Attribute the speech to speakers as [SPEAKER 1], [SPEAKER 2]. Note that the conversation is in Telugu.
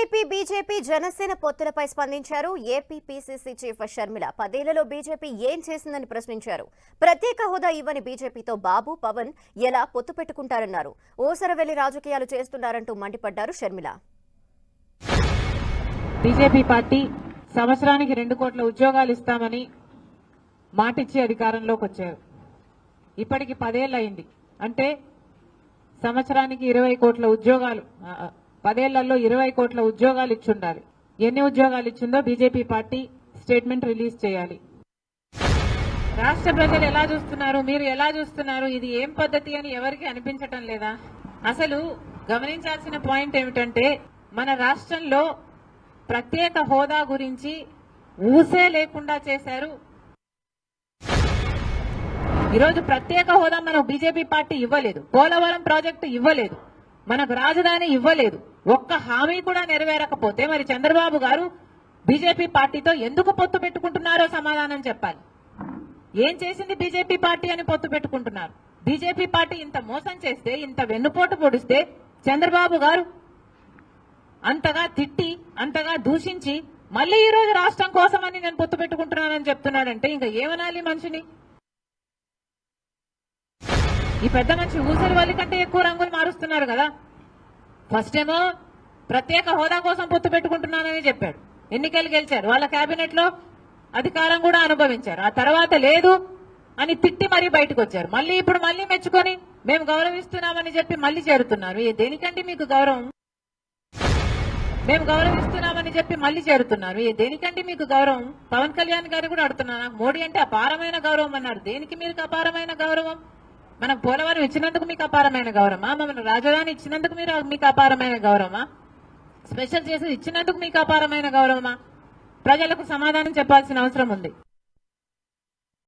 [SPEAKER 1] టీడీపీ బీజేపీ జనసేన పొత్తులపై స్పందించారు. ఏపీ పీసీసీ చీఫ్ షర్మిల పదేళ్ళలో బీజేపీ ఏం చేసిందని ప్రశ్నించారు. ప్రత్యేక హోదా ఇవ్వని బీజేపీతో బాబు పవన్ ఎలా పొత్తు పెట్టుకుంటారన్నారు. ఓసరవెల్లి రాజకీయాలు చేస్తున్నారంటూ మండిపడ్డారు షర్మిల.
[SPEAKER 2] బీజేపీ పార్టీ సంవత్సరానికి రెండు కోట్ల ఉద్యోగాలు ఇస్తామని మాటిచ్చి అధికారంలోకి వచ్చారు. ఇప్పటికి పదేళ్ళు అయింది అంటే సంవత్సరానికి ఇరవై కోట్ల ఉద్యోగాలు పదేళ్ళలో ఇరవై కోట్ల ఉద్యోగాలు ఇచ్చుండాలి. ఎన్ని ఉద్యోగాలు ఇచ్చిందో బీజేపీ పార్టీ స్టేట్మెంట్ రిలీజ్ చేయాలి. రాష్ట్ర ప్రజలు ఎలా చూస్తున్నారు? మీరు ఎలా చూస్తున్నారు? ఇది ఏం పద్ధతి అని ఎవరికి అనిపించటం లేదా? అసలు గమనించాల్సిన పాయింట్ ఏమిటంటే మన రాష్ట్రంలో ప్రత్యేక హోదా గురించి ఊసే లేకుండా చేశారు. ఈరోజు ప్రత్యేక హోదా మనం బీజేపీ పార్టీ ఇవ్వలేదు. పోలవరం ప్రాజెక్టు ఇవ్వలేదు. మనకు రాజధాని ఇవ్వలేదు. ఒక్క హామీ కూడా నెరవేరకపోతే మరి చంద్రబాబు గారు బీజేపీ పార్టీతో ఎందుకు పొత్తు పెట్టుకుంటున్నారో సమాధానం చెప్పాలి. ఏం చేసింది బీజేపీ పార్టీ అని పొత్తు పెట్టుకుంటున్నారు? బీజేపీ పార్టీ ఇంత మోసం చేస్తే ఇంత వెన్నుపోటు పొడిస్తే చంద్రబాబు గారు అంతగా తిట్టి అంతగా దూషించి మళ్ళీ ఈ రోజు రాష్ట్రం కోసమని నేను పొత్తు పెట్టుకుంటున్నానని చెప్తున్నాడంటే ఇంకా ఏమనాలి మనిషిని? ఈ పెద్ద మనిషి ఊసరి వాళ్ళ కంటే ఎక్కువ రంగులు మారుస్తున్నారు కదా. ఫస్ట్ ఏమో ప్రత్యేక హోదా కోసం పొత్తు పెట్టుకుంటున్నానని చెప్పాడు. ఎన్నికలు గెలిచారు. వాళ్ళ కేబినెట్లో అధికారం కూడా అనుభవించారు. ఆ తర్వాత లేదు అని తిట్టి మరీ బయటకు వచ్చారు మళ్ళీ ఇప్పుడు మళ్ళీ మెచ్చుకొని మేము గౌరవిస్తున్నామని చెప్పి మళ్ళీ చేరుతున్నారు. ఏ దేనికంటే మీకు గౌరవం? మేము గౌరవిస్తున్నామని చెప్పి మళ్ళీ చేరుతున్నారు. ఏ దేనికంటే మీకు గౌరవం? పవన్ కళ్యాణ్ గారు కూడా అడుతున్నారు నాకు మోడీ అంటే అపారమైన గౌరవం అన్నారు. దేనికి మీకు అపారమైన గౌరవం? మనం పోలవరం ఇచ్చినందుకు మీకు అపారమైన గౌరవమా? మన రాజధాని ఇచ్చినందుకు మీరు మీకు అపారమైన గౌరవమా? స్పెషల్ చేసి ఇచ్చినందుకు మీకు అపారమైన గౌరవమా? ప్రజలకు సమాధానం చెప్పాల్సిన అవసరం ఉంది.